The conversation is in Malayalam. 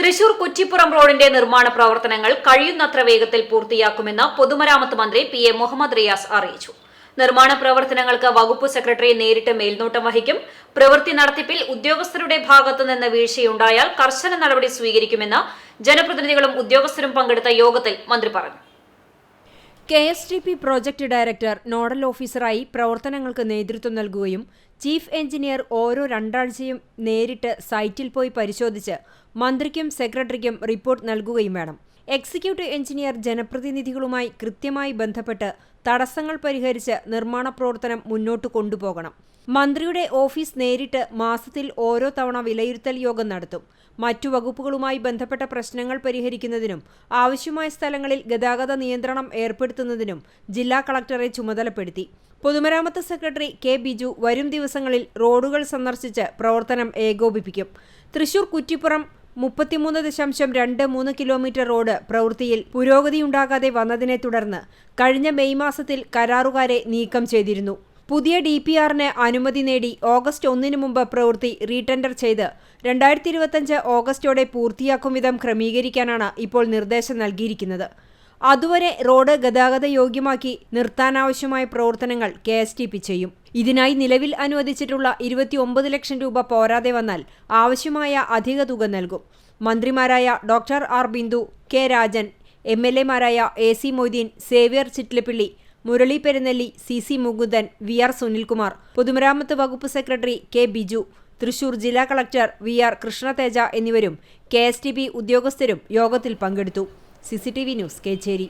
തൃശൂർ കുറ്റിപ്പുറം റോഡിന്റെ നിർമ്മാണ പ്രവർത്തനങ്ങൾ കഴിയുന്നത്ര വേഗത്തിൽ പൂർത്തിയാക്കുമെന്ന് പൊതുമരാമത്ത് മന്ത്രി പി എ മുഹമ്മദ് റിയാസ് അറിയിച്ചു. നിർമ്മാണ പ്രവർത്തനങ്ങൾക്ക് വകുപ്പ് സെക്രട്ടറി നേരിട്ട് മേൽനോട്ടം വഹിക്കും. പ്രവൃത്തി നടത്തിപ്പിൽ ഉദ്യോഗസ്ഥരുടെ ഭാഗത്തു നിന്ന് വീഴ്ചയുണ്ടായാൽ കർശന നടപടി സ്വീകരിക്കുമെന്ന് ജനപ്രതിനിധികളും ഉദ്യോഗസ്ഥരും പങ്കെടുത്ത യോഗത്തിൽ മന്ത്രി പറഞ്ഞു. K S T P project director nodal ഓഫീസറായി പ്രവർത്തനങ്ങൾക്ക് നേതൃത്വം നൽകുകയും ചീഫ് എഞ്ചിനീയർ ഓരോ രണ്ടാഴ്ചയും നേരിട്ട് സൈറ്റിൽ പോയി പരിശോധിച്ച് മന്ത്രിക്കും സെക്രട്ടറിക്കും റിപ്പോർട്ട് നൽകുകയും വേണം. എക്സിക്യൂട്ടീവ് എഞ്ചിനീയർ ജനപ്രതിനിധികളുമായി കൃത്യമായി ബന്ധപ്പെട്ട് തടസ്സങ്ങൾ പരിഹരിച്ച് നിർമ്മാണ പ്രവർത്തനം മുന്നോട്ട് കൊണ്ടുപോകണം. മന്ത്രിയുടെ ഓഫീസ് നേരിട്ട് മാസത്തിൽ ഓരോ തവണ വിലയിരുത്തൽ യോഗം നടത്തും. മറ്റു വകുപ്പുകളുമായി ബന്ധപ്പെട്ട പ്രശ്നങ്ങൾ പരിഹരിക്കുന്നതിനും ആവശ്യമായ സ്ഥലങ്ങളിൽ ഗതാഗത നിയന്ത്രണം ഏർപ്പെടുത്തുന്നതിനും ജില്ലാ കളക്ടറെ ചുമതലപ്പെടുത്തി. പൊതുമരാമത്ത് സെക്രട്ടറി കെ ബിജു വരും ദിവസങ്ങളിൽ റോഡുകൾ സന്ദർശിച്ച് പ്രവർത്തനം ഏകോപിപ്പിക്കും. തൃശൂർ കുറ്റിപ്പുറം മുപ്പത്തിമൂന്ന് ദശാംശം രണ്ട് മൂന്ന് കിലോമീറ്റർ റോഡ് പ്രവൃത്തിയിൽ പുരോഗതിയുണ്ടാകാതെ വന്നതിനെ തുടർന്ന് കഴിഞ്ഞ മെയ് മാസത്തിൽ കരാറുകാരെ നീക്കം ചെയ്തിരുന്നു. പുതിയ ഡി പി ആറിന് അനുമതി നേടി ഓഗസ്റ്റ് ഒന്നിനു മുമ്പ് പ്രവൃത്തി റീടെൻഡർ ചെയ്ത് രണ്ടായിരത്തി ഇരുപത്തഞ്ച് ഓഗസ്റ്റോടെ പൂർത്തിയാക്കും വിധം ക്രമീകരിക്കാനാണ് ഇപ്പോൾ നിർദ്ദേശം നൽകിയിരിക്കുന്നത്. അതുവരെ റോഡ് ഗതാഗത യോഗ്യമാക്കി നിർത്താനാവശ്യമായ പ്രവർത്തനങ്ങൾ കെ എസ് ടി പി ചെയ്യും. ഇതിനായി നിലവിൽ അനുവദിച്ചിട്ടുള്ള ഇരുപത്തിയൊമ്പത് ലക്ഷം രൂപ പോരാതെ വന്നാൽ ആവശ്യമായ അധിക തുക നൽകും. മന്ത്രിമാരായ doctor R Bindu K Rajan M L എമാരായ A C Moideen Xavier Chittilappilly Murali Perunnelly C C Mukundan V R Sunilkumar. പൊതുമരാമത്ത് വകുപ്പ് സെക്രട്ടറി കെ ബിജു. തൃശൂർ ജില്ലാ കളക്ടർ വി ആർ കൃഷ്ണതേജ എന്നിവരും കെ എസ് ടി ബി ഉദ്യോഗസ്ഥരും യോഗത്തിൽ പങ്കെടുത്തു. C C T V news Kechery.